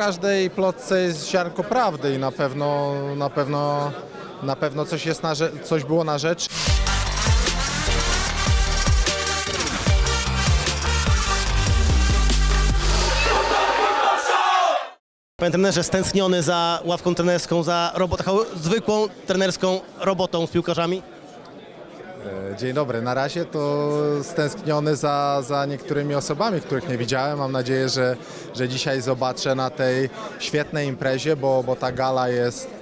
każdej plotce jest ziarnko prawdy i na pewno, na pewno, na pewno coś, jest na, coś było na rzecz. Panie trenerze, stęskniony za ławką trenerską, za robotą, zwykłą trenerską robotą z piłkarzami? E, Dzień dobry. Na razie to stęskniony za, za niektórymi osobami, których nie widziałem. Mam nadzieję, że, że dzisiaj zobaczę na tej świetnej imprezie, bo, bo ta gala jest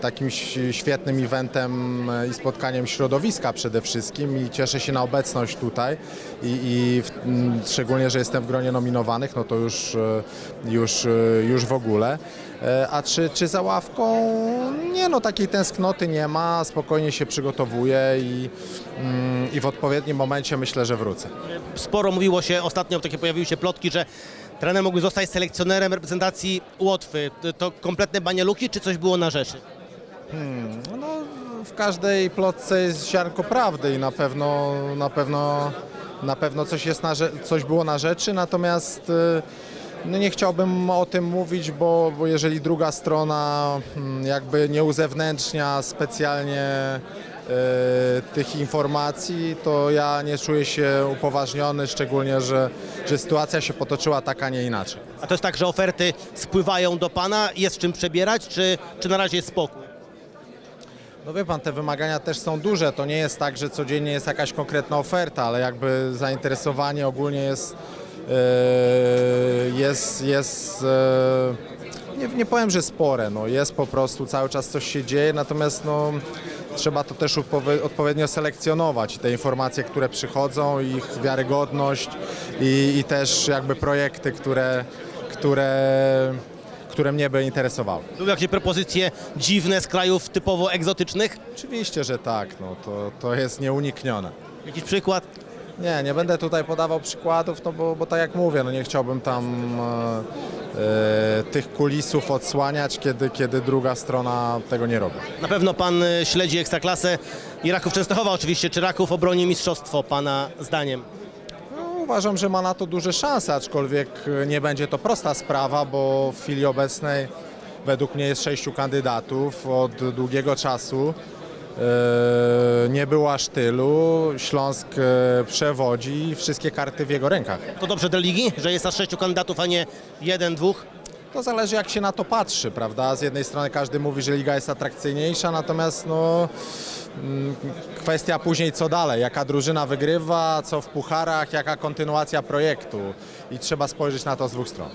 takim ś- świetnym eventem e, i spotkaniem środowiska przede wszystkim i cieszę się na obecność tutaj i, i w, m, szczególnie, że jestem w gronie nominowanych, no to już, e, już, e, już w ogóle. E, A czy, czy za ławką? Nie no, takiej tęsknoty nie ma, spokojnie się przygotowuję i, mm, i w odpowiednim momencie myślę, że wrócę. Sporo mówiło się, ostatnio takie pojawiły się plotki, że trener mógłby zostać selekcjonerem reprezentacji Łotwy. To kompletne banieluki, czy coś było na rzeczy? No, w każdej plotce jest ziarnko prawdy i na pewno, na pewno, na pewno coś, jest na, coś było na rzeczy, natomiast y, no nie chciałbym o tym mówić, bo, bo jeżeli druga strona mm, jakby nie uzewnętrznia specjalnie tych informacji, to ja nie czuję się upoważniony, szczególnie, że, że sytuacja się potoczyła tak, a nie inaczej. A to jest tak, że oferty spływają do Pana, jest czym przebierać, czy, czy na razie jest spokój? No wie pan, te wymagania też są duże. To nie jest tak, że codziennie jest jakaś konkretna oferta, ale jakby zainteresowanie ogólnie jest, e, jest, jest e, nie, nie powiem, że spore. No, jest po prostu cały czas coś się dzieje, natomiast no, trzeba to też odpowie- odpowiednio selekcjonować. Te informacje, które przychodzą, ich wiarygodność i, i też jakby projekty, które, które, które mnie by interesowały. Były jakieś propozycje dziwne z krajów typowo egzotycznych? Oczywiście, że tak, no, to, to jest nieuniknione. Jakiś przykład? Nie, nie będę tutaj podawał przykładów, no bo, bo tak jak mówię, no nie chciałbym tam e, e, tych kulisów odsłaniać, kiedy, kiedy druga strona tego nie robi. Na pewno Pan y, śledzi Ekstraklasę i Raków Częstochowa oczywiście. Czy Raków obroni mistrzostwo Pana zdaniem? No, uważam, że ma na to duże szanse, aczkolwiek e, nie będzie to prosta sprawa, bo w chwili obecnej według mnie jest sześciu kandydatów od długiego czasu. E, nie było aż tylu. Śląsk e, przewodzi wszystkie karty w jego rękach. To dobrze dla ligi, że jest aż sześciu kandydatów, a nie jeden, dwóch? To zależy jak się na to patrzy, prawda? Z jednej strony każdy mówi, że liga jest atrakcyjniejsza, natomiast no, mm, kwestia później co dalej, jaka drużyna wygrywa, co w pucharach, jaka kontynuacja projektu i trzeba spojrzeć na to z dwóch stron.